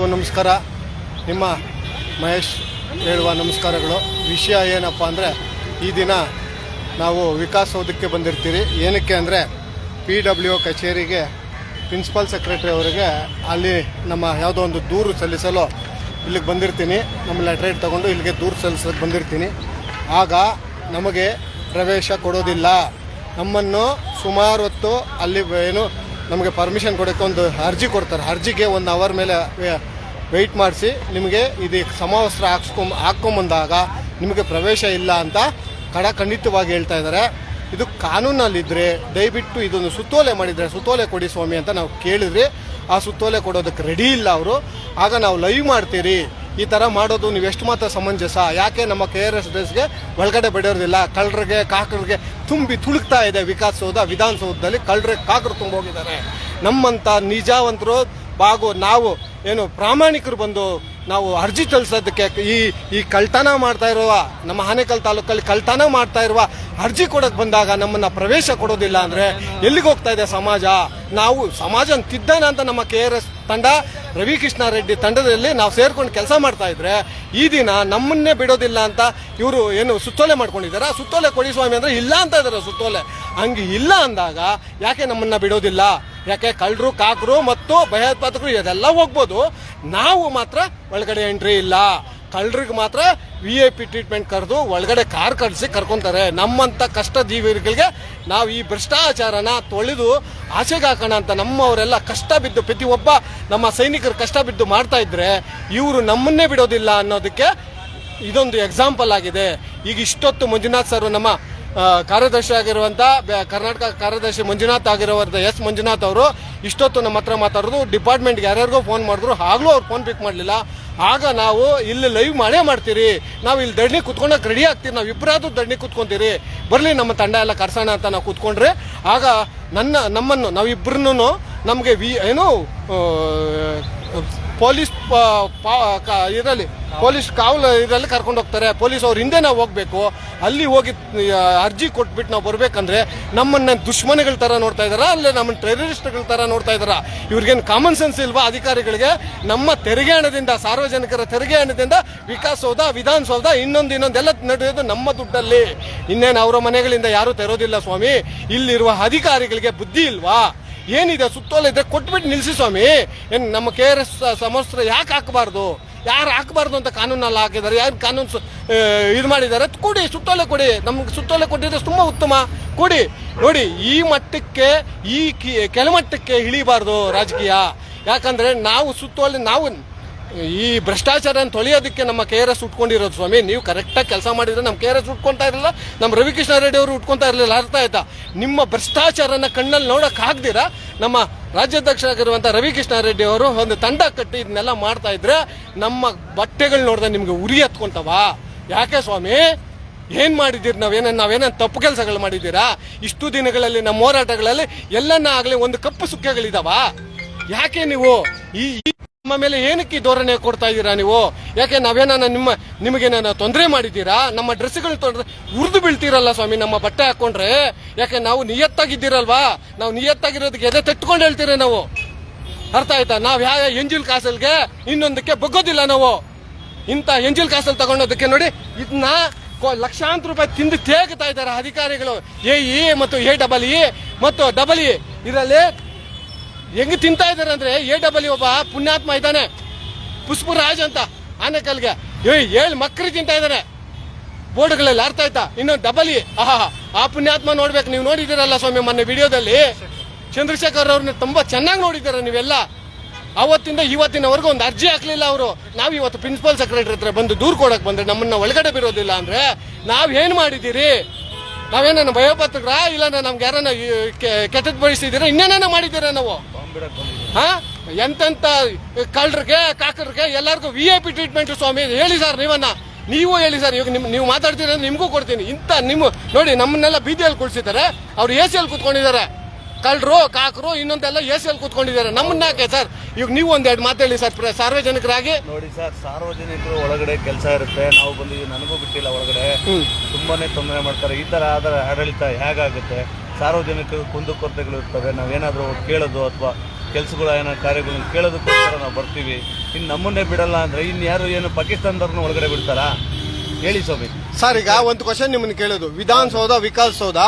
ಎಲ್ಲರಿಗೂ ನಮಸ್ಕಾರ. ನಿಮ್ಮ ಮಹೇಶ್ ಹೇಳುವ ನಮಸ್ಕಾರಗಳು. ವಿಷಯ ಏನಪ್ಪ ಅಂದರೆ, ಈ ದಿನ ನಾವು ವಿಕಾಸೋದಕ್ಕೆ ಬಂದಿರ್ತೀರಿ. ಏನಕ್ಕೆ ಅಂದರೆ, ಪಿ ಡಬ್ಲ್ಯೂ ಕಚೇರಿಗೆ ಪ್ರಿನ್ಸಿಪಲ್ ಸೆಕ್ರೆಟರಿ ಅವರಿಗೆ ಅಲ್ಲಿ ನಮ್ಮ ಯಾವುದೋ ಒಂದು ದೂರು ಸಲ್ಲಿಸಲು ಇಲ್ಲಿಗೆ ಬಂದಿರ್ತೀನಿ. ನಮ್ಮ ಲೆಟ್ರೇಟ್ ತೊಗೊಂಡು ಇಲ್ಲಿಗೆ ದೂರು ಸಲ್ಲಿಸೋಕ್ಕೆ ಬಂದಿರ್ತೀನಿ. ಆಗ ನಮಗೆ ಪ್ರವೇಶ ಕೊಡೋದಿಲ್ಲ. ನಮ್ಮನ್ನು ಸುಮಾರು ಹೊತ್ತು ಅಲ್ಲಿ ಏನು ನಮಗೆ ಪರ್ಮಿಷನ್ ಕೊಡೋಕ್ಕೆ ಒಂದು ಅರ್ಜಿ ಕೊಡ್ತಾರೆ. ಅರ್ಜಿಗೆ ಒಂದು ಅವರ್ ಮೇಲೆ ವೆಯ್ಟ್ ಮಾಡಿಸಿ, ನಿಮಗೆ ಇದು ಸಮವಸ್ತ್ರ ಹಾಕ್ಸ್ಕೊಂಡ್ ಹಾಕ್ಕೊಂಬಂದಾಗ ನಿಮಗೆ ಪ್ರವೇಶ ಇಲ್ಲ ಅಂತ ಖಡಖಂಡಿತವಾಗಿ ಹೇಳ್ತಾ ಇದ್ದಾರೆ. ಇದು ಕಾನೂನಲ್ಲಿದ್ದರೆ ದಯವಿಟ್ಟು ಇದೊಂದು ಸುತ್ತೋಲೆ ಮಾಡಿದರೆ ಸುತ್ತೋಲೆ ಕೊಡಿ ಸ್ವಾಮಿ ಅಂತ ನಾವು ಕೇಳಿದ್ರಿ ಆ ಸುತ್ತೋಲೆ ಕೊಡೋದಕ್ಕೆ ರೆಡಿ ಇಲ್ಲ ಅವರು. ಆಗ ನಾವು ಲೈವ್ ಮಾಡ್ತೀರಿ. ಈ ಥರ ಮಾಡೋದು ನೀವು ಎಷ್ಟು ಮಾತ್ರ ಸಮಂಜಸ? ಯಾಕೆ ನಮ್ಮ ಕೆ ಆರ್ ಎಸ್ ಡ್ರೆಸ್ಗೆ ಒಳಗಡೆ ಬಡಿಯೋದಿಲ್ಲ? ಕಳ್ಳರಿಗೆ, ಕಾಕರಿಗೆ ತುಂಬಿ ತುಳುಕ್ತಾ ಇದೆ ವಿಕಾಸಸೌಧ, ವಿಧಾನಸೌಧದಲ್ಲಿ ಕಳ್ಳರಿಗೆ ಕಾಕರು ತುಂಬೋಗಿದ್ದಾರೆ ನಮ್ಮಂಥ ನಿಜಾವಂತರು, ಬಾಗು, ನಾವು ಏನು ಪ್ರಾಮಾಣಿಕರು ಬಂದು ನಾವು ಅರ್ಜಿ ಸಲ್ಲಿಸೋದಕ್ಕೆ ಈ ಈ ಕಳ್ತನ ಮಾಡ್ತಾ ಇರುವ, ನಮ್ಮ ಆನೇಕಲ್ ತಾಲೂಕಲ್ಲಿ ಕಳ್ತನ ಮಾಡ್ತಾ ಇರುವ ಅರ್ಜಿ ಕೊಡಕ್ಕೆ ಬಂದಾಗ ನಮ್ಮನ್ನ ಪ್ರವೇಶ ಕೊಡೋದಿಲ್ಲ ಅಂದ್ರೆ ಎಲ್ಲಿಗೆ ಹೋಗ್ತಾ ಇದೆ ಸಮಾಜ? ನಾವು ಸಮಾಜ ತಿದ್ದಾನೆ ಅಂತ ನಮ್ಮ ಕೆ ಆರ್ ಎಸ್ ತಂಡ, ರವಿಕೃಷ್ಣ ರೆಡ್ಡಿ ತಂಡದಲ್ಲಿ ನಾವು ಸೇರ್ಕೊಂಡು ಕೆಲಸ ಮಾಡ್ತಾ ಇದ್ರೆ ಈ ದಿನ ನಮ್ಮನ್ನೇ ಬಿಡೋದಿಲ್ಲ ಅಂತ ಇವರು ಏನು ಸುತ್ತೋಲೆ ಮಾಡ್ಕೊಂಡಿದ್ದಾರೆ. ಆ ಸುತ್ತೋಲೆ ಕೊಡಿ ಸ್ವಾಮಿ ಅಂದ್ರೆ ಇಲ್ಲ ಅಂತ ಇದ್ದಾರೆ ಸುತ್ತೋಲೆ. ಹಂಗೆ ಇಲ್ಲ ಅಂದಾಗ ಯಾಕೆ ನಮ್ಮನ್ನ ಬಿಡೋದಿಲ್ಲ? ಯಾಕೆ ಕಳ್ಳರು, ಕಾಕರು ಮತ್ತು ಭಯೋತ್ಪಾದಕರು ಇದೆಲ್ಲ ಹೋಗ್ಬೋದು. ನಾವು ಮಾತ್ರ ಒಳಗಡೆ ಎಂಟ್ರಿ ಇಲ್ಲ. ಕಳ್ಳರಿಗೆ ಮಾತ್ರ ವಿ ಐ ಪಿ ಟ್ರೀಟ್ಮೆಂಟ್ ಕರೆದು ಒಳಗಡೆ ಕಾರ್ ಕಳಿಸಿ ಕರ್ಕೊತಾರೆ. ನಮ್ಮಂಥ ಕಷ್ಟ ಜೀವಿಗಳಿಗೆ ನಾವು ಈ ಭ್ರಷ್ಟಾಚಾರನ ತೊಳೆದು ಆಚೆಗೆ ಹಾಕೋಣ ಅಂತ ನಮ್ಮವರೆಲ್ಲ ಕಷ್ಟ ಬಿದ್ದು ಪ್ರತಿಯೊಬ್ಬ ನಮ್ಮ ಸೈನಿಕರು ಕಷ್ಟ ಬಿದ್ದು ಮಾಡ್ತಾ ಇದ್ರೆ ಇವರು ನಮ್ಮನ್ನೇ ಬಿಡೋದಿಲ್ಲ ಅನ್ನೋದಕ್ಕೆ ಇದೊಂದು ಎಕ್ಸಾಂಪಲ್ ಆಗಿದೆ. ಈಗ ಇಷ್ಟೊತ್ತು ಮಂಜುನಾಥ್ ಸರ್ ನಮ್ಮ ಕಾರ್ಯದರ್ಶಿ ಆಗಿರುವಂಥ ಕರ್ನಾಟಕ ಕಾರ್ಯದರ್ಶಿ ಮಂಜುನಾಥ್ ಆಗಿರುವಂಥ ಎಸ್ ಮಂಜುನಾಥ್ ಅವರು ಇಷ್ಟೊತ್ತು ನಮ್ಮ ಹತ್ರ ಮಾತಾಡೋದು. ಡಿಪಾರ್ಟ್ಮೆಂಟ್ಗೆ ಯಾರ್ಯಾರಿಗೂ ಫೋನ್ ಮಾಡಿದ್ರು. ಆಗ್ಲೂ ಅವ್ರು ಫೋನ್ ಪಿಕ್ ಮಾಡಲಿಲ್ಲ. ಆಗ ನಾವು ಇಲ್ಲಿ ಲೈವ್ ಮಾಡೇ ಮಾಡ್ತೀರಿ. ನಾವು ಇಲ್ಲಿ ದಡ್ನಿ ಕುತ್ಕೊಂಡಾಗ ರೆಡಿ ಆಗ್ತೀರಿ. ನಾವು ಇಬ್ಬರಾದ್ರೂ ದಡ್ನಿ ಕುತ್ಕೊಂತೀರಿ. ಬರಲಿ, ನಮ್ಮ ತಂಡ ಎಲ್ಲ ಕರ್ಸೋಣ ಅಂತ ನಾವು ಕುತ್ಕೊಂಡ್ರೆ. ಆಗ ನನ್ನ, ನಮ್ಮನ್ನು ನಾವಿಬ್ಬರನ್ನು ನಮಗೆ ವಿ, ಏನು ಪೊಲೀಸ್ ಇದರಲ್ಲಿ, ಪೊಲೀಸ್ ಕಾವಲು ಇದರಲ್ಲಿ ಕರ್ಕೊಂಡು ಹೋಗ್ತಾರೆ. ಪೊಲೀಸ್ ಅವ್ರ ಹಿಂದೆ ನಾವು ಹೋಗ್ಬೇಕು. ಅಲ್ಲಿ ಹೋಗಿ ಅರ್ಜಿ ಕೊಟ್ಬಿಟ್ಟು ನಾವು ಬರಬೇಕಂದ್ರೆ ನಮ್ಮನ್ನ ದುಶ್ಮನಗಳ ತರ ನೋಡ್ತಾ ಇದಾರ? ಅಲ್ಲೇ ನಮ್ಮ ಟೆರರಿಸ್ಟ್ಗಳ ತರ ನೋಡ್ತಾ ಇದಾರ? ಇವ್ರಿಗೇನು ಕಾಮನ್ ಸೆನ್ಸ್ ಇಲ್ವಾ ಅಧಿಕಾರಿಗಳಿಗೆ? ನಮ್ಮ ತೆರಿಗೆ ಹಣದಿಂದ, ಸಾರ್ವಜನಿಕರ ತೆರಿಗೆ ಹಣದಿಂದ ವಿಕಾಸೌಧ ವಿಧಾನಸೌಧ ಇನ್ನೊಂದು ಇನ್ನೊಂದೆಲ್ಲ ನಡೆಯೋದು ನಮ್ಮ ದುಡ್ಡಲ್ಲಿ. ಇನ್ನೇನು ಅವರ ಮನೆಗಳಿಂದ ಯಾರು ತೆರೋದಿಲ್ಲ ಸ್ವಾಮಿ? ಇಲ್ಲಿರುವ ಅಧಿಕಾರಿಗಳಿಗೆ ಬುದ್ಧಿ ಇಲ್ವಾ? ಏನಿದೆ ಸುತ್ತೋಲೆ ಇದ್ರೆ ಕೊಟ್ಬಿಟ್ಟು ನಿಲ್ಸಿ ಸ್ವಾಮಿ. ಏನು ನಮ್ಮ ಕೆ ಆರ್ ಎಸ್ ಸಮಸ್ತ್ರ ಯಾಕೆ ಹಾಕಬಾರ್ದು? ಯಾರು ಹಾಕಬಾರ್ದು ಅಂತ ಕಾನೂನಲ್ಲಿ ಹಾಕಿದ್ದಾರೆ? ಯಾರು ಕಾನೂನು ಇದು ಮಾಡಿದ್ದಾರೆ? ಕೊಡಿ, ಸುತ್ತೋಲೆ ಕೊಡಿ. ನಮ್ಗೆ ಸುತ್ತೋಲೆ ಕೊಟ್ಟಿದ್ರೆ ತುಂಬ ಉತ್ತಮ. ಕೊಡಿ. ನೋಡಿ, ಈ ಮಟ್ಟಕ್ಕೆ, ಈ ಕಿ- ಕೆಳಮಟ್ಟಕ್ಕೆ ಇಳಿಬಾರ್ದು ರಾಜಕೀಯ. ಯಾಕಂದ್ರೆ ನಾವು ಸುತ್ತೋಲೆ, ನಾವು ಈ ಭ್ರಷ್ಟಾಚಾರನ ತೊಳೆಯೋದಕ್ಕೆ ನಮ್ಮ ಕೆ ಆರ್ ಎಸ್ ಉಟ್ಕೊಂಡಿರೋದು ಸ್ವಾಮಿ. ನೀವು ಕರೆಕ್ಟಾಗಿ ಕೆಲಸ ಮಾಡಿದ್ರೆ ನಮ್ಮ ಕೆ ಆರ್ ಎಸ್ ಉಟ್ಕೊತಾ ಇರಲಿಲ್ಲ, ನಮ್ಮ ರವಿಕೃಷ್ಣ ರೆಡ್ಡಿ ಅವರು ಉಟ್ಕೊತಾ ಇರಲಿಲ್ಲ. ಅರ್ಥ ಆಯ್ತಾ? ನಿಮ್ಮ ಭ್ರಷ್ಟಾಚಾರನ ಕಣ್ಣಲ್ಲಿ ನೋಡಕ್ ಆಗ್ದಿರಾ? ನಮ್ಮ ರಾಜ್ಯಾಧ್ಯಕ್ಷರಾಗಿರುವಂಥ ರವಿಕೃಷ್ಣ ರೆಡ್ಡಿ ಅವರು ಒಂದು ತಂಡ ಕಟ್ಟಿ ಇದನ್ನೆಲ್ಲ ಮಾಡ್ತಾ ಇದ್ರೆ ನಮ್ಮ ಬಟ್ಟೆಗಳು ನೋಡಿದ್ರೆ ನಿಮಗೆ ಉರಿ ಹತ್ಕೊಂತವ? ಯಾಕೆ ಸ್ವಾಮಿ? ಏನು ಮಾಡಿದ್ದೀರಿ ನಾವು ನಾವೇನ ತಪ್ಪು ಕೆಲಸಗಳು ಮಾಡಿದ್ದೀರಾ? ಇಷ್ಟು ದಿನಗಳಲ್ಲಿ ನಮ್ಮ ಹೋರಾಟಗಳಲ್ಲಿ ಎಲ್ಲನ್ನ ಆಗಲಿ ಒಂದು ಕಪ್ಪು ಸುಕ್ಕೆಗಳಿದಾವ? ಯಾಕೆ ನೀವು ಈ ನಮ್ಮ ಮೇಲೆ ಏನಕ್ಕೆ ಧೋರಣೆ ಕೊಡ್ತಾ ಇದ್ದೀರಾ ನೀವು? ಯಾಕೆ ನಾವೇನಾನ ನಿಮ್ಮ ನಿಮಗೆ ನಾನು ತೊಂದರೆ ಮಾಡಿದ್ದೀರಾ? ನಮ್ಮ ಡ್ರೆಸ್ಗಳು ತೊಂದರೆ, ಉರಿದು ಬೀಳ್ತೀರಲ್ಲ ಸ್ವಾಮಿ, ನಮ್ಮ ಬಟ್ಟೆ ಹಾಕೊಂಡ್ರೆ? ಯಾಕೆ ನಾವು ನಿಯತ್ತಾಗಿದ್ದೀರಲ್ವಾ? ನಾವು ನಿಯತ್ತಾಗಿರೋದಕ್ಕೆ ಎದೆ ತಟ್ಕೊಂಡು ಹೇಳ್ತೀರ ನಾವು? ಅರ್ಥ ಆಯ್ತಾ? ನಾವು ಯಾವ ಎಂಜಿಲ್ ಕಾಸಲ್ಗೆ ಇನ್ನೊಂದಕ್ಕೆ ಬಗ್ಗೋದಿಲ್ಲ ನಾವು. ಇಂಥ ಎಂಜಿಲ್ ಕಾಸಲ್ ತಗೊಂಡೋದಕ್ಕೆ ನೋಡಿ ಇದನ್ನ ಲಕ್ಷಾಂತರ ರೂಪಾಯಿ ತಿಂದು ತೇಗ್ತಾ ಇದ್ದಾರೆ ಅಧಿಕಾರಿಗಳು. ಎ ಇ ಮತ್ತು ಎ ಡಬಲ್ ಇ ಮತ್ತು ಡಬಲ್ ಇ. ಇದರಲ್ಲಿ ಹೆಂಗ್ ತಿಂತಾ ಇದ್ದಾರೆ ಅಂದ್ರೆ ಎ ಡಬಲ್ ಒಬ್ಬ ಪುಣ್ಯಾತ್ಮ ಇದ್ದಾನೆ. ಪುಷ್ಪರಾಜ್ ಅಂತ ಆನೆಕಲ್ಗೆ. ಏಯ್, ಏಳು ಮಕ್ಕಳು ತಿಂತಾ ಇದಾರೆ. ಬೋರ್ಡ್ಗಳಲ್ಲಿ ಅರ್ಥ ಆಯ್ತಾ? ಇನ್ನೊಂದು ಡಬಲ್ ಇ ಆಹಾ, ಆ ಪುಣ್ಯಾತ್ಮ ನೋಡ್ಬೇಕು. ನೀವು ನೋಡಿದಿರಲ್ಲ ಸ್ವಾಮಿ ಮೊನ್ನೆ ವಿಡಿಯೋದಲ್ಲಿ? ಚಂದ್ರಶೇಖರ್ ಅವ್ರನ್ನ ತುಂಬಾ ಚೆನ್ನಾಗಿ ನೋಡಿದ್ದೀರ ನೀವೆಲ್ಲ. ಅವತ್ತಿಂದ ಇವತ್ತಿನವರೆಗೂ ಒಂದು ಅರ್ಜಿ ಹಾಕ್ಲಿಲ್ಲ ಅವರು. ನಾವು ಇವತ್ತು ಪ್ರಿನ್ಸಿಪಲ್ ಸೆಕ್ರೆಟರಿ ಹತ್ರ ಬಂದು ದೂರ್ ಕೊಡಕ್ಕೆ ಬಂದ್ರೆ ನಮ್ಮನ್ನ ಒಳಗಡೆ ಬಿರೋದಿಲ್ಲ ಅಂದ್ರೆ ನಾವ್ ಏನ್ ಮಾಡಿದ್ದೀರಿ? ನಾವೇನ ಭಯೋಪಾತ್ರಗ್ರ? ಇಲ್ಲ ನಮ್ಗೆ ಯಾರನ್ನ ಕೆಟ್ಟದ್ದು ಬಯಸಿದ್ದೀರಾ ಇನ್ನೇನೇನ ಮಾಡಿದ್ದೀರಾ ನಾವು? ಹಾ? ಎಂತೆಂತ ಕಳ್ಳರಿಗೆ ಕಾಕರಿಗೆ ಎಲ್ಲರಿಗೂ ವಿ ಐ ಪಿ ಟ್ರೀಟ್ಮೆಂಟ್ ಸ್ವಾಮಿ ಹೇಳಿ ಸರ್ ನೀವನ್ನ. ನೀವು ಹೇಳಿ ಸರ್ ಇವಾಗ ನಿಮ್ ನೀವು ಮಾತಾಡ್ತೀರ ನಿಮಗೂ ಕೊಡ್ತೀನಿ. ಇಂಥ ನಿಮ್ಮ ನೋಡಿ ನಮ್ಮನ್ನೆಲ್ಲ ಬೀದಿಯಲ್ಲಿ ಕುಳ್ಸಿದ್ದಾರೆ. ಅವ್ರು ಎ ಸಿಯಲ್ಲಿ ಕೂತ್ಕೊಂಡಿದ್ದಾರೆ. ಕಳ್ಳರು ಕಾಕರು ಇನ್ನೊಂದೆಲ್ಲ ಎ ಸಿಯಲ್ಲಿ ಕುತ್ಕೊಂಡಿದ್ದಾರೆ. ನಮ್ಮನ್ನ ಯಾಕೆ ಸರ್? ಇವಾಗ ನೀವು ಒಂದೆರಡು ಮಾತಾಡಿ ಸರ್ ಸಾರ್ವಜನಿಕರಾಗಿ. ನೋಡಿ ಸರ್ ಸಾರ್ವಜನಿಕರು ಒಳಗಡೆ ಕೆಲಸ ಇರುತ್ತೆ. ನಾವು ಬಂದಿದ್ದೀವಿ ನನಗೂ ಬಿಟ್ಟಿಲ್ಲ ಒಳಗಡೆ. ತುಂಬಾನೇ ತೊಂದರೆ ಮಾಡ್ತಾರೆ. ಈ ತರ ಆದ್ರೆ ಆಡಳಿತ ಹೇಗಾಗುತ್ತೆ? ಸಾರ್ವಜನಿಕರು ಕುಂದುಕೊರತೆಗಳು ಇರ್ತವೆ. ನಾವೇನಾದ್ರೂ ಕೇಳೋದು ಅಥವಾ ಕೆಲಸಗಳು ಏನೋ ಕಾರ್ಯಗಳನ್ನ ಕೇಳೋದಕ್ಕೋಸ್ಕರ ನಾವು ಬರ್ತೀವಿ. ಇನ್ನು ನಮ್ಮನ್ನೇ ಬಿಡಲ್ಲ ಅಂದರೆ ಇನ್ನು ಯಾರು ಏನು ಪಾಕಿಸ್ತಾನದವ್ರನ್ನ ಒಳಗಡೆ ಬಿಡ್ತಾರಾ? ಹೇಳಿ ಸ್ವಾಮಿ. ಸರ್ ಈಗ ಒಂದು ಕ್ವಶನ್ ನಿಮ್ಮನ್ನ ಕೇಳೋದು. ವಿಧಾನಸೌಧ ವಿಕಾಸಸೌಧ.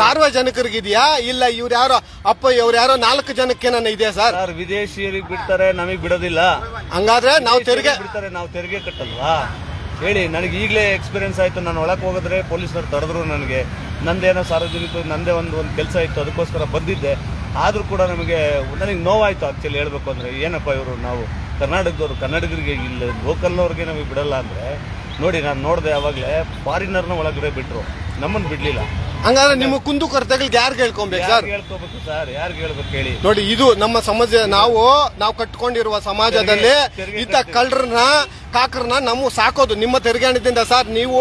ಸಾರ್ವಜನಿಕರಿಗಿದೆಯಾ? ಇಲ್ಲ ಇವ್ರು ಯಾರೋ ಅಪ್ಪ ಇವ್ರು ಯಾರೋ ನಾಲ್ಕು ಜನಕ್ಕೆ ನನ್ನ ಇದೆಯಾ ಸರ್? ಸರ್ ವಿದೇಶಿಯರಿಗೆ ಬಿಡ್ತಾರೆ ನಮಗೆ ಬಿಡೋದಿಲ್ಲ. ಹಂಗಾದ್ರೆ ನಾವು ತೆರಿಗೆ ಬಿಡ್ತಾರೆ ನಾವು ತೆರಿಗೆ ಕಟ್ಟಲ್ವಾ? ಹೇಳಿ ನನಗೆ ಈಗಲೇ ಎಕ್ಸ್ಪೀರಿಯನ್ಸ್ ಆಯಿತು. ನಾನು ಒಳಗೆ ಹೋಗಿದ್ರೆ ಪೊಲೀಸರು ತಡೆದ್ರು ನನಗೆ. ನಂದೇನೋ ಸಾರ್ವಜನಿಕ ನಂದೇ ಒಂದು ಒಂದು ಕೆಲಸ ಇತ್ತು, ಅದಕ್ಕೋಸ್ಕರ ಬಂದಿದ್ದೆ. ಆದರೂ ಕೂಡ ನಮಗೆ ನನಗೆ ನೋವಾಯಿತು ಆ್ಯಕ್ಚುಲಿ ಹೇಳಬೇಕು ಅಂದರೆ, ಏನಪ್ಪ ಇವರು ನಾವು ಕರ್ನಾಟಕದವರು ಕನ್ನಡಿಗರಿಗೆ ಇಲ್ಲಿ ಲೋಕಲ್ನವ್ರಿಗೆ ನಮಗೆ ಬಿಡಲ್ಲ ಅಂದರೆ, ನೋಡಿ ನಾನು ನೋಡಿದೆ ಆವಾಗಲೇ ಫಾರಿನರ್ನ ಒಳಗಡೆ ಬಿಟ್ಟರು ನಮ್ಮನ್ನು ಬಿಡ್ಲಿಲ್ಲ. ಹಂಗಾದ್ರೆ ನಿಮ್ಮ ಕುಂದು ಕೊರತೆಗಳಿಗೆ ಯಾರು ಹೇಳ್ಕೊಬೇಕು ಸರ್? ಯಾರಿಗೆ ಹೇಳ್ಕೋಬೇಕು ಸರ್? ಯಾರಿಗೆ ಹೇಳ್ಬೇಕು ಹೇಳಿ ನೋಡಿ ಇದು ನಮ್ಮ ಸಮಾಜ ನಾವು ನಾವು ಕಟ್ಕೊಂಡಿರುವ ಸಮಾಜದಲ್ಲಿ ಇಂಥ ಇದ್ದ ಕಳ್ಳರನ್ನ ಕಾಕರನ್ನ ನಾವು ಸಾಕೋದು. ನಿಮ್ಮ ತೆರಿಗೆ ಹಣದಿಂದ ಸರ್ ನೀವು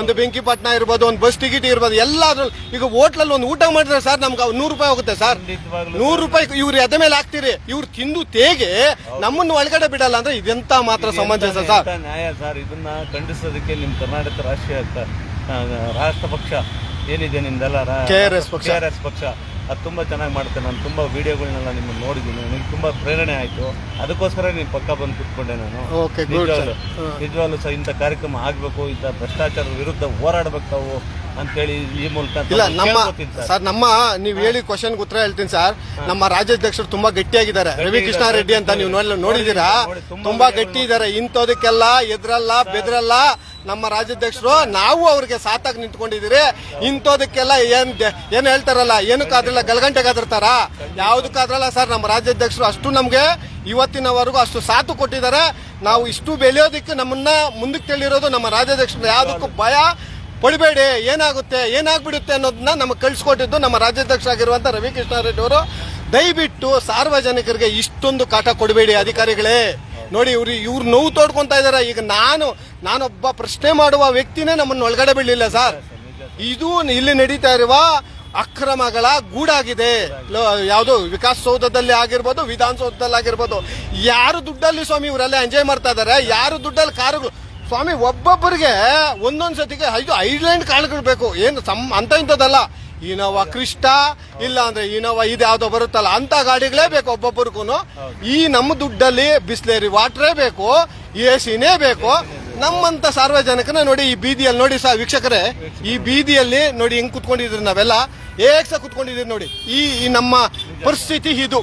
ಒಂದು ಬೆಂಕಿ ಪಟ್ನ ಇರ್ಬೋದು ಒಂದು ಬಸ್ ಟಿಕೆಟ್ ಇರ್ಬೋದು ಎಲ್ಲ ಅದ್ರಲ್ಲಿ ಈಗ ಹೋಟ್ಲಲ್ಲಿ ಒಂದು ಊಟ ಮಾಡಿದ್ರೆ ಸರ್ ನಮ್ಗೆ ನೂರು ರೂಪಾಯಿ ಹೋಗುತ್ತೆ ಸರ್. ಖಂಡಿತವಾಗ್ಲೂ ನೂರು ರೂಪಾಯಿ ಇವ್ರು ಎದೆ ಮೇಲೆ ಹಾಕ್ತೀರಿ. ಇವ್ರು ತಿಂದು ತೇಗೆ ನಮ್ಮನ್ನು ಒಳಗಡೆ ಬಿಡಲ್ಲ ಅಂದ್ರೆ ಇದೆಂತ ಮಾತ್ರ ಸಮಾಜ ಸರ್? ನ್ಯಾಯ ಸರ್? ಇದನ್ನ ಖಂಡಿಸೋದಕ್ಕೆ ನಿಮ್ಮ ಕರ್ನಾಟಕ ರಾಷ್ಟ್ರೀಯ ರಾಷ್ಟ್ರ ಪಕ್ಷ ಏನಿದೆ ನಿಮ್ದೆಲ್ಲ ಪಕ್ಷ. ಆರ್ ಎಸ್ ಪಕ್ಷ. ಅದು ತುಂಬ ಚೆನ್ನಾಗಿ ಮಾಡುತ್ತೆ ನಾನು ತುಂಬ ವಿಡಿಯೋಗಳನ್ನೆಲ್ಲ ನಿಮ್ಮನ್ನು ನೋಡಿದ್ದೀನಿ. ನನಗೆ ತುಂಬ ಪ್ರೇರಣೆ ಆಯಿತು. ಅದಕ್ಕೋಸ್ಕರ ನೀವು ಪಕ್ಕ ಬಂದು ಕೂತ್ಕೊಂಡೆ ನಾನು. ನಿಜವಾಗ್ಲೂ. ಸಹ ಇಂಥ ಕಾರ್ಯಕ್ರಮ ಆಗಬೇಕು ಇಂಥ ಭ್ರಷ್ಟಾಚಾರದ ವಿರುದ್ಧ ಹೋರಾಡಬೇಕು ತಾವು. ಅಂತೇಳಿ ಈ ಮೂಲಕ ಇಲ್ಲ ನಮ್ಮ ಸರ್. ನಮ್ಮ ನೀವು ಹೇಳಿ ಕ್ವಶನ್ ಉತ್ತರ ಹೇಳ್ತೀನಿ ಸರ್. ನಮ್ಮ ರಾಜ್ಯಾಧ್ಯಕ್ಷರು ತುಂಬಾ ಗಟ್ಟಿಯಾಗಿದ್ದಾರೆ. ರವಿ ಕೃಷ್ಣ ರೆಡ್ಡಿ ಅಂತ ನೀವು ನೋಡಿ- ನೋಡಿದೀರಾ ನೋಡಿ, ತುಂಬಾ ಗಟ್ಟಿ ಇದ್ದಾರೆ ಇಂಥದಕ್ಕೆಲ್ಲ ಎದ್ರಲ್ಲ ಬೆದ್ರಲ್ಲ ನಮ್ಮ ರಾಜ್ಯಾಧ್ಯಕ್ಷರು ನಾವು ಅವ್ರಿಗೆ ಸಾತಾಗಿ ನಿಂತ್ಕೊಂಡಿದ್ದೀರಿ. ಇಂಥದಕ್ಕೆಲ್ಲ ಏನ್ ಏನ್ ಹೇಳ್ತಾರಲ್ಲ? ಏನಕ್ಕಾದ್ರಲ್ಲ ಗಲಗಂಟೆಗಾದಿರ್ತಾರ ಯಾವ್ದಕ್ಕಾದ್ರಲ್ಲ ಸರ್ ನಮ್ಮ ರಾಜ್ಯಾಧ್ಯಕ್ಷರು ಅಷ್ಟು ನಮ್ಗೆ ಇವತ್ತಿನವರೆಗೂ ಅಷ್ಟು ಸಾಥು ಕೊಟ್ಟಿದ್ದಾರೆ. ನಾವು ಇಷ್ಟು ಬೆಳೆಯೋದಕ್ಕೆ ನಮ್ಮನ್ನ ಮುಂದಕ್ಕೆ ತಿಳಿರೋದು ನಮ್ಮ ರಾಜ್ಯಾಧ್ಯಕ್ಷರು ಯಾವುದಕ್ಕೂ ಭಯ. ಪಡಿಬೇಡಿ ಏನಾಗುತ್ತೆ, ಏನಾಗ್ಬಿಡುತ್ತೆ ಅನ್ನೋದನ್ನ ನಮಗೆ ಕಳಿಸ್ಕೊಟ್ಟಿದ್ದು ನಮ್ಮ ರಾಜ್ಯಾಧ್ಯಕ್ಷ ಆಗಿರುವಂತ ರವಿ ಕೃಷ್ಣಾರೆಡ್ಡಿ ಅವರು. ದಯವಿಟ್ಟು ಸಾರ್ವಜನಿಕರಿಗೆ ಇಷ್ಟೊಂದು ಕಾಟ ಕೊಡಬೇಡಿ ಅಧಿಕಾರಿಗಳೇ. ನೋಡಿ, ಇವ್ರು ಇವ್ರು ನೋವು ತೋಡ್ಕೊಂತ ಇದ್ದಾರೆ ಈಗ ನಾನು, ನಾನೊಬ್ಬ ಪ್ರಶ್ನೆ ಮಾಡುವ ವ್ಯಕ್ತಿನೇ ನಮ್ಮನ್ನು ಒಳಗಡೆ ಬಿಡಲಿಲ್ಲ ಸರ್. ಇದು ಇಲ್ಲಿ ನಡೀತಾ ಇರುವ ಅಕ್ರಮಗಳ ಗೂಡಾಗಿದೆ. ಯಾವುದು ವಿಕಾಸಸೌಧದಲ್ಲಿ ಆಗಿರ್ಬೋದು, ವಿಧಾನಸೌಧದಲ್ಲಿ ಆಗಿರ್ಬೋದು. ಯಾರು ದುಡ್ಡಲ್ಲಿ ಸ್ವಾಮಿ, ಇವರೆಲ್ಲ ಎಂಜಾಯ್ ಮಾಡ್ತಾ ಇದ್ದಾರೆ ಯಾರು ದುಡ್ಡಲ್ಲಿ ಕಾರುಗಳು ಸ್ವಾಮಿ, ಒಬ್ಬೊಬ್ಬರಿಗೆ ಒಂದೊಂದ್ ಸತಿಗೆ ಐದು ಐಲ್ಯಾಂಡ್ ಕಾಳುಗಳು ಬೇಕು. ಏನು ಸಮ್, ಅಂತ ಇಂಥದ್ದಲ್ಲ. ಇನೋವಾ ಕೃಷ್ಣ ಇಲ್ಲ ಅಂದ್ರೆ ಇನೋವಾ ಇದು ಯಾವ್ದೋ ಬರುತ್ತಲ್ಲ, ಅಂತ ಗಾಡಿಗಳೇ ಬೇಕು ಒಬ್ಬೊಬ್ಬರಿಗೂ ಈ ನಮ್ಮ ದುಡ್ಡಲ್ಲಿ ಬಿಸ್ಲೇರಿ ವಾಟ್ರೇ ಬೇಕು ಎ ಸಿನೇ ಬೇಕು. ನಮ್ಮಂತ ಸಾರ್ವಜನಿಕನ ನೋಡಿ ಈ ಬೀದಿಯಲ್ಲಿ ನೋಡಿ ಸಹ ವೀಕ್ಷಕರೇ, ಈ ಬೀದಿಯಲ್ಲಿ ನೋಡಿ ಹಿಂಗ್ ಕುತ್ಕೊಂಡಿದ್ರಿ ನಾವೆಲ್ಲ? ಏಕ್ಸ ಕುತ್ಕೊಂಡಿದೀವಿ ನೋಡಿ? ಈ ನಮ್ಮ ಪರಿಸ್ಥಿತಿ ಇದು.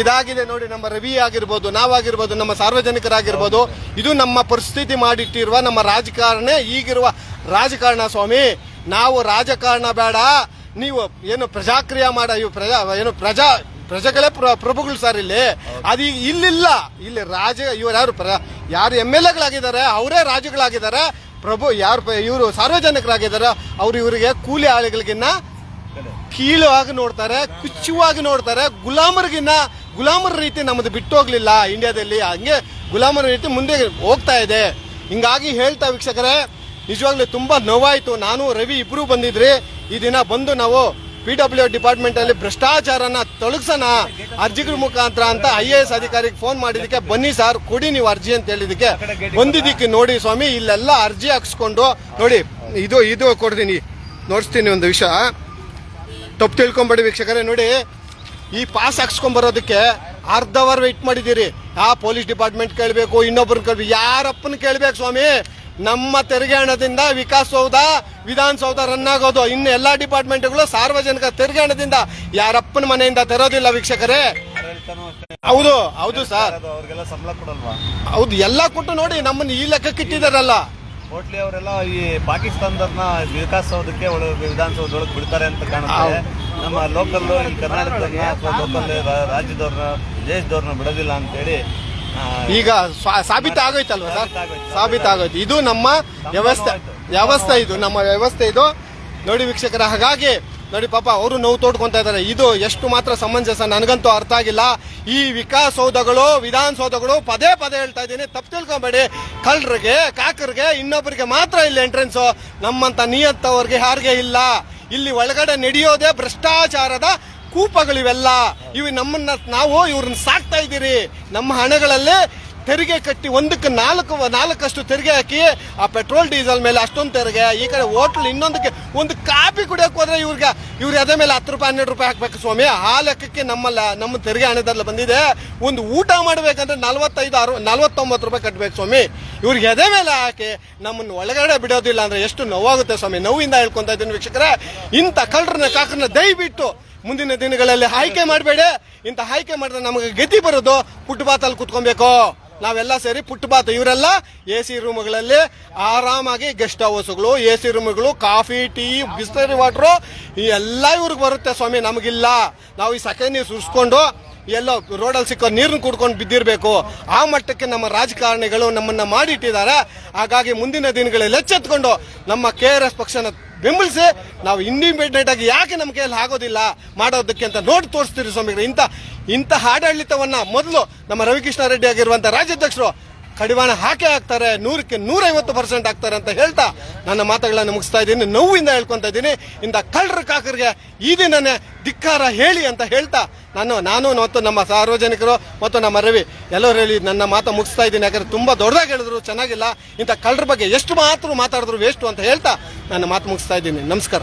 ಇದಾಗಿದೆ ನೋಡಿ, ನಮ್ಮ ರವಿ ಆಗಿರ್ಬೋದು ನಾವಾಗಿರ್ಬೋದು ನಮ್ಮ ಸಾರ್ವಜನಿಕರಾಗಿರ್ಬೋದು, ಇದು ನಮ್ಮ ಪರಿಸ್ಥಿತಿ ಮಾಡಿಟ್ಟಿರುವ ನಮ್ಮ ರಾಜಕಾರಣ ಈಗಿರುವ ರಾಜಕಾರಣ ಸ್ವಾಮಿ. ನಾವು ರಾಜಕಾರಣ ಬೇಡ, ನೀವು ಏನು ಪ್ರಜಾಕ್ರಿಯ ಮಾಡ, ಇವು ಪ್ರಜಾ, ಏನು ಪ್ರಜಾ, ಪ್ರಜೆಗಳೇ ಪ್ರ, ಪ್ರಭುಗಳು ಸರ್ ಇಲ್ಲಿ. ಅದು ಇಲ್ಲಿಲ್ಲ. ಇಲ್ಲಿ ರಾಜ, ಇವ್ರು ಯಾರು ಪ್ರ, ಯಾರು ಎಂ ಎಲ್ ಎಗಳಾಗಿದ್ದಾರೆ, ಅವರೇ ರಾಜಗಳಾಗಿದ್ದಾರೆ. ಪ್ರಭು, ಯಾರು ಇವರು ಸಾರ್ವಜನಿಕರಾಗಿದ್ದಾರೆ, ಅವರು ಇವರಿಗೆ ಕೂಲಿ ಆಳಿಗಳಿಗಿನ್ನ ಕೀಳುವಾಗಿ ನೋಡ್ತಾರೆ ಕುಚ್ಚುವಾಗಿ ನೋಡ್ತಾರೆ. ಗುಲಾಮರಿಗಿನ್ನ, ಗುಲಾಮರ ರೀತಿ ನಮ್ಮದು ಬಿಟ್ಟು ಹೋಗ್ಲಿಲ್ಲ ಇಂಡಿಯಾದಲ್ಲಿ. ಹಂಗೆ ಗುಲಾಮರ ರೀತಿ ಮುಂದೆ ಹೋಗ್ತಾ ಇದೆ. ಹಿಂಗಾಗಿ ಹೇಳ್ತಾ ವೀಕ್ಷಕರೇ, ನಿಜವಾಗ್ಲೂ ತುಂಬಾ ನೋವಾಯಿತು. ನಾನು, ರವಿ ಇಬ್ರು ಬಂದಿದ್ರಿ. ಈ ದಿನ ಬಂದು ನಾವು ಪಿ ಡಬ್ಲ್ಯೂ ಡಿಪಾರ್ಟ್ಮೆಂಟ್ ಅಲ್ಲಿ ಭ್ರಷ್ಟಾಚಾರನ ತೊಲಗಿಸೋಣ, ಅರ್ಜಿಗಳ ಮುಖಾಂತರ ಅಂತ ಐ ಎ ಎಸ್ ಅಧಿಕಾರಿಗೆ ಫೋನ್ ಮಾಡಿದಕ್ಕೆ ಬನ್ನಿ ಸರ್ ಕೊಡಿ ನೀವು ಅರ್ಜಿ ಅಂತ ಹೇಳಿದಕ್ಕೆ ಬಂದಿದ್ದಕ್ಕೆ ನೋಡಿ ಸ್ವಾಮಿ, ಇಲ್ಲೆಲ್ಲ ಅರ್ಜಿ ಹಾಕ್ಸ್ಕೊಂಡು ನೋಡಿ, ಇದು ಇದು ಕೊಡ್ತೀನಿ, ನೋಡಿಸ್ತೀನಿ ಒಂದು ವಿಷಯ. ತಪ್ಪು ತಿಳ್ಕೊಂಬೇಡಿ ವೀಕ್ಷಕರೇ ನೋಡಿ. ಈ ಪಾಸ್ ಹಾಕ್ಸ್ಕೊಂಡ್ ಬರೋದಕ್ಕೆ ಅರ್ಧ ಅವರ್ ವೆಯ್ಟ್ ಮಾಡಿದ್ದೀರಿ. ಆ ಪೊಲೀಸ್ ಡಿಪಾರ್ಟ್ಮೆಂಟ್ ಕೇಳಬೇಕು ಇನ್ನೊಬ್ಬರನ್ನ ಕೇಳಬೇಕು. ಯಾರಪ್ಪನ ಕೇಳಬೇಕು ಸ್ವಾಮಿ? ನಮ್ಮ ತೆರಿಗೆ ಹಣದಿಂದ ವಿಕಾಸಸೌಧ ವಿಧಾನಸೌಧ ರನ್ ಆಗೋದು. ಇನ್ನು ಎಲ್ಲಾ ಡಿಪಾರ್ಟ್ಮೆಂಟ್ಗಳು ಸಾರ್ವಜನಿಕ ತೆರಿಗೆ ಹಣದಿಂದ ಯಾರಪ್ಪನ ಮನೆಯಿಂದ ತರೋದಿಲ್ಲ ವೀಕ್ಷಕರೇ. ಹೌದು ಹೌದು ಸರ್ ಹೌದು ಎಲ್ಲ ಕೊಟ್ಟು ನೋಡಿ ನಮ್ಮನ್ನ ಈ ಲೆಕ್ಕಕ್ಕೆ ಹೋಟ್ಲಿ ಅವರೆಲ್ಲ ಈ ಪಾಕಿಸ್ತಾನದವ್ರನ್ನ ವಿಕಾಸಸೌಧಕ್ಕೆ ಒಳಗೆ ವಿಧಾನಸೌಧದೊಳಗೆ ಬಿಡ್ತಾರೆ ಅಂತ ಕಾಣುತ್ತೆ. ನಮ್ಮ ಲೋಕಲ್ ಕರ್ನಾಟಕದ ಕರ್ನಾಟಕದವ್ರನ್ನ ಅಥವಾ ಲೋಕಲ್ ರಾಜ್ಯದವ್ರನ್ನ ದೇಶದವ್ರನ್ನ ಬಿಡೋದಿಲ್ಲ ಅಂತೇಳಿ ಹೇಳಿ ಈಗ ಸಾಬೀತ ಸಾಬೀತು ಆಗೋಯ್ತಲ್ವಾ ಸರ್. ಸಾಬೀತಾಗೋಯ್ತು ಇದು ನಮ್ಮ ವ್ಯವಸ್ಥೆ ವ್ಯವಸ್ಥೆ ಇದು ನಮ್ಮ ವ್ಯವಸ್ಥೆ ಇದು. ನೋಡಿ ವೀಕ್ಷಕರ ಹಾಗಾಗಿ ನೋಡಿ ಪಾಪ ಅವರು ನೋವು ತೋಡ್ಕೊಂತ ಇದ್ದಾರೆ. ಇದು ಎಷ್ಟು ಮಾತ್ರ ಸಮಂಜಸ, ನನಗಂತೂ ಅರ್ಥ ಆಗಿಲ್ಲ. ಈ ವಿಕಾಸೌಧಗಳು, ವಿಧಾನಸೌಧಗಳು ಪದೇ ಪದೇ ಹೇಳ್ತಾ ಇದ್ದೀನಿ. ತಪ್ಪು ತಿಳ್ಕೊಬೇಡಿ. ಕಳ್ಳರಿಗೆ, ಕಾಕರಿಗೆ, ಇನ್ನೊಬ್ಬರಿಗೆ ಮಾತ್ರ ಇಲ್ಲಿ ಎಂಟ್ರೆನ್ಸ್ ನಮ್ಮಂತ ನಿಯತ್ತವ್ರಿಗೆ ಯಾರಿಗೆ ಇಲ್ಲ. ಇಲ್ಲಿ ಒಳಗಡೆ ನಡೆಯೋದೇ ಭ್ರಷ್ಟಾಚಾರದ ಕೂಪಗಳಿವೆಲ್ಲ. ಇವು ನಮ್ಮನ್ನ ನಾವು ಇವ್ರನ್ನ ಸಾಕ್ತಾ ಇದ್ದೀರಿ. ನಮ್ಮ ಹಣಗಳಲ್ಲಿ ತೆರಿಗೆ ಕಟ್ಟಿ ಒಂದಕ್ಕೆ ನಾಲ್ಕು ನಾಲ್ಕಷ್ಟು ತೆರಿಗೆ ಹಾಕಿ ಆ ಪೆಟ್ರೋಲ್, ಡೀಸೆಲ್ ಮೇಲೆ ಅಷ್ಟೊಂದು ತೆರಿಗೆ, ಈ ಕಡೆ ಹೋಟ್ಲ್ ಇನ್ನೊಂದಕ್ಕೆ ಒಂದು ಕಾಫಿ ಕುಡಿಯೋಕೆ ಹೋದ್ರೆ ಇವ್ರಿಗೆ, ಇವ್ರ ಅದೇ ಮೇಲೆ ಹತ್ತು ರೂಪಾಯಿ, ಹನ್ನೆರಡು ರೂಪಾಯಿ ಹಾಕ್ಬೇಕು ಸ್ವಾಮಿ. ಆ ಲೆಕ್ಕಕ್ಕೆ ನಮ್ಮಲ್ಲ ನಮ್ಮ ತೆರಿಗೆ ಹಣದಲ್ಲಿ ಬಂದಿದೆ. ಒಂದು ಊಟ ಮಾಡಬೇಕಂದ್ರೆ ನಲ್ವತ್ತೈದು ಅರು ನಲ್ವತ್ತೊಂಬತ್ತು ರೂಪಾಯಿ ಕಟ್ಟಬೇಕು ಸ್ವಾಮಿ. ಇವ್ರಿಗೆ ಎದೆ ಮೇಲೆ ಹಾಕಿ ನಮ್ಮನ್ನು ಒಳಗಡೆ ಬಿಡೋದಿಲ್ಲ ಅಂದ್ರೆ ಎಷ್ಟು ನೋವಾಗುತ್ತೆ ಸ್ವಾಮಿ. ನೋವಿಂದ ಹೇಳ್ಕೊತಾ ಇದ್ದೀನಿ ವೀಕ್ಷಕರೇ. ಇಂಥ ಕಳ್ಳರನ್ನ, ಕಾಕರನ್ನ ದಯವಿಟ್ಟು ಮುಂದಿನ ದಿನಗಳಲ್ಲಿ ಆಯ್ಕೆ ಮಾಡಬೇಡಿ. ಇಂಥ ಆಯ್ಕೆ ಮಾಡಿದ್ರೆ ನಮಗೆ ಗತಿ ಬರೋದು. ಫುಟ್ಪಾತಲ್ಲಿ ಕುತ್ಕೊಬೇಕು. ನಾವೆಲ್ಲ ಸೇರಿ ಪುಟ್ಬಾತ್ ಇವರೆಲ್ಲ ಎ ಸಿ ರೂಮ್ಗಳಲ್ಲಿ ಆರಾಮಾಗಿ ಗೆಸ್ಟ್ ಹೌಸ್ಗಳು ಎ ಸಿ ರೂಮ್ಗಳು, ಕಾಫಿ, ಟೀ ಬಿಸ್ಲರಿ ವಾಟ್ರು, ಈ ಎಲ್ಲ ಇವ್ರಿಗೆ ಬರುತ್ತೆ ಸ್ವಾಮಿ, ನಮಗಿಲ್ಲ. ನಾವು ಈ ಸಕೆ ನೀರು ಸುರಿಸ್ಕೊಂಡು ಎಲ್ಲೋ ರೋಡಲ್ಲಿ ಸಿಕ್ಕೋ ನೀರನ್ನು ಕುಡ್ಕೊಂಡು ಬಿದ್ದಿರಬೇಕು. ಆ ಮಟ್ಟಕ್ಕೆ ನಮ್ಮ ರಾಜಕಾರಣಿಗಳು ನಮ್ಮನ್ನು ಮಾಡಿಟ್ಟಿದ್ದಾರೆ. ಹಾಗಾಗಿ ಮುಂದಿನ ದಿನಗಳಲ್ಲಿ ಎಚ್ಚೆತ್ಕೊಂಡು ನಮ್ಮ ಕೆ ಆರ್ ಎಸ್ ಪಕ್ಷನ ಬೆಂಬಲಿಸಿ ನಾವು ಇಂಡಿಪೆಂಡೆಂಟ್ ಆಗಿ ಯಾಕೆ ನಮ್ಮ ಕೈಯಲ್ಲಿ ಆಗೋದಿಲ್ಲ ಮಾಡೋದಕ್ಕೆ ಅಂತ ನೋಡಿ ತೋರಿಸ್ತೀರಿ ಸ್ವಾಮಿಗಳು. ಇಂಥ ಇಂಥ ಆಡಳಿತವನ್ನ ಮೊದಲು ನಮ್ಮ ರವಿಕೃಷ್ಣ ರೆಡ್ಡಿ ಆಗಿರುವಂಥ ರಾಜ್ಯಾಧ್ಯಕ್ಷರು ಕಡಿವಾಣ ಹಾಕೇ ಹಾಕ್ತಾರೆ, ನೂರಕ್ಕೆ ನೂರೈವತ್ತು ಪರ್ಸೆಂಟ್ ಆಗ್ತಾರೆ ಅಂತ ಹೇಳ್ತಾ ನನ್ನ ಮಾತುಗಳನ್ನು ಮುಗಿಸ್ತಾ ಇದ್ದೀನಿ, ನೋವಿಂದ ಹೇಳ್ಕೊಂತ ಇದ್ದೀನಿ. ಇಂಥ ಕಳ್ಳರ ಕಾಕರಿಗೆ ಈ ದಿನನೇ ಧಿಕ್ಕಾರ ಹೇಳಿ ಅಂತ ಹೇಳ್ತಾ ನಾನು ನಾನು ಮತ್ತು ನಮ್ಮ ಸಾರ್ವಜನಿಕರು ಮತ್ತು ನಮ್ಮ ರವಿ ಎಲ್ಲರೂ ಹೇಳಿ ನನ್ನ ಮಾತು ಮುಗಿಸ್ತಾ ಇದ್ದೀನಿ. ಯಾಕಂದ್ರೆ ತುಂಬ ದೊಡ್ಡದಾಗಿ ಹೇಳಿದ್ರು, ಚೆನ್ನಾಗಿಲ್ಲ. ಇಂಥ ಕಳ್ಳರ ಬಗ್ಗೆ ಎಷ್ಟು ಮಾತ್ರ ಮಾತಾಡಿದ್ರು ವೇಸ್ಟು ಅಂತ ಹೇಳ್ತಾ ನನ್ನ ಮಾತು ಮುಗಿಸ್ತಾ ಇದ್ದೀನಿ. ನಮಸ್ಕಾರ.